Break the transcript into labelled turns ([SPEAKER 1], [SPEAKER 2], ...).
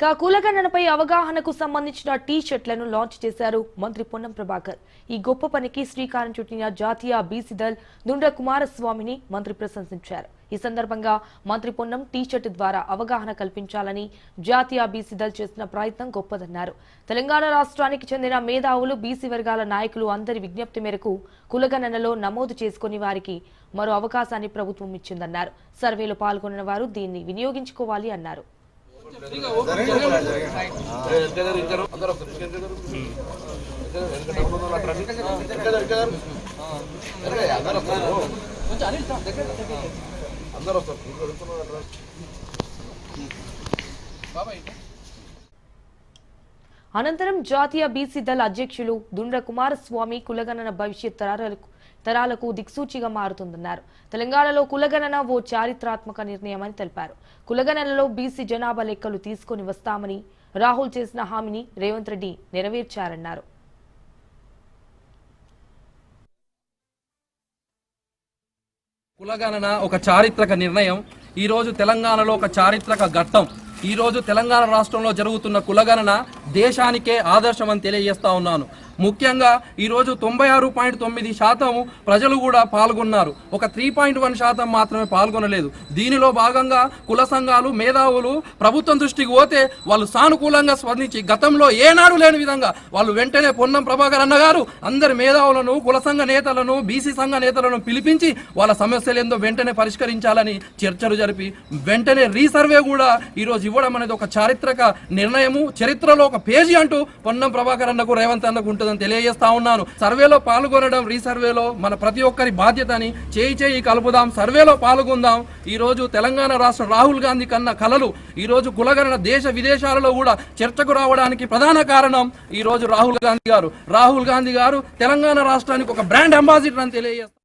[SPEAKER 1] కా కులగణనపై అవగాహనకు సంబంధించిన టీ షర్ట్లను లాంచ్ చేశారు మంత్రి పొన్నం ప్రభాకర్. ఈ గొప్ప పనికి శ్రీకారం చుట్టిన జాతీయ బీసీ దళ్ దుండ్ర కుమారస్వామిని మంత్రి ప్రశంసించారు. ఈ సందర్భంగా మంత్రి పొన్నం టీ షర్ట్ ద్వారా అవగాహన కల్పించాలని జాతీయ బీసీ దళ్ చేసిన ప్రయత్నం గొప్పదన్నారు. తెలంగాణ రాష్ట్రానికి చెందిన మేధావులు బీసీ వర్గాల నాయకులు అందరి విజ్ఞప్తి మేరకు కులగణనలో నమోదు చేసుకుని వారికి మరో అవకాశాన్ని ప్రభుత్వం ఇచ్చిందన్నారు. సర్వేలో పాల్గొన్న వారు దీన్ని వినియోగించుకోవాలి అన్నారు.
[SPEAKER 2] అందరూ వస్తారు
[SPEAKER 1] అనంతరం జాతీయ బీసీ దళ అధ్యక్షులు దుండ్ర కుమారస్వామి కులగణన భవిష్యత్ తరాలకు తరాలకు దిక్సూచిగా మారుతుందన్నారు. తెలంగాణలో కులగణన ఓ చారిత్రాత్మక నిర్ణయమని తెలిపారు. కులగణనలో బీసీ జనాభా లెక్కలు తీసుకొని వస్తామని రాహుల్ చేసిన హామీని రేవంత్ రెడ్డి నెరవేర్చారన్నారు.
[SPEAKER 3] కులగణన ఒక చారిత్రక నిర్ణయం. ఈ రోజు తెలంగాణలో ఒక చారిత్రక ఘట్టం. ఈ రోజు తెలంగాణ రాష్ట్రంలో జరుగుతున్న కులగణన దేశానికే ఆదర్శం అని తెలియజేస్తా ఉన్నాను. ముఖ్యంగా ఈరోజు తొంభై ఆరు పాయింట్ తొమ్మిది శాతం ప్రజలు కూడా పాల్గొన్నారు. ఒక త్రీ పాయింట్ వన్ శాతం మాత్రమే పాల్గొనలేదు. దీనిలో భాగంగా కుల సంఘాలు మేధావులు ప్రభుత్వం దృష్టికి పోతే వాళ్ళు సానుకూలంగా స్పందించి గతంలో ఏనాడు లేని విధంగా వాళ్ళు వెంటనే పొన్నం ప్రభాకర్ అన్న గారు అందరి మేధావులను కుల సంఘ నేతలను బీసీ సంఘ నేతలను పిలిపించి వాళ్ళ సమస్యలు ఏందో వెంటనే పరిష్కరించాలని చర్చలు జరిపి వెంటనే రీసర్వే కూడా ఈరోజు ఇవ్వడం అనేది ఒక చారిత్రక నిర్ణయము చరిత్రలో ఒక పేజీ అంటూ పొన్నం ప్రభాకర్ అన్నకు రేవంత్ అన్నకు ఉంటుందని తెలియజేస్తా ఉన్నాను. సర్వేలో పాల్గొనడం రీసర్వేలో మన ప్రతి ఒక్కరి బాధ్యత అని చేయి చేయి కలుపుదాం. సర్వేలో పాల్గొందాం. ఈ రోజు తెలంగాణ రాష్ట్రం రాహుల్ గాంధీ కన్న కలలు ఈరోజు రోజు కులగణన దేశ విదేశాలలో కూడా చర్చకు రావడానికి ప్రధాన కారణం ఈరోజు రాహుల్ గాంధీ గారు. రాహుల్ గాంధీ గారు తెలంగాణ రాష్ట్రానికి ఒక బ్రాండ్ అంబాసిడర్ అని తెలియజేస్తారు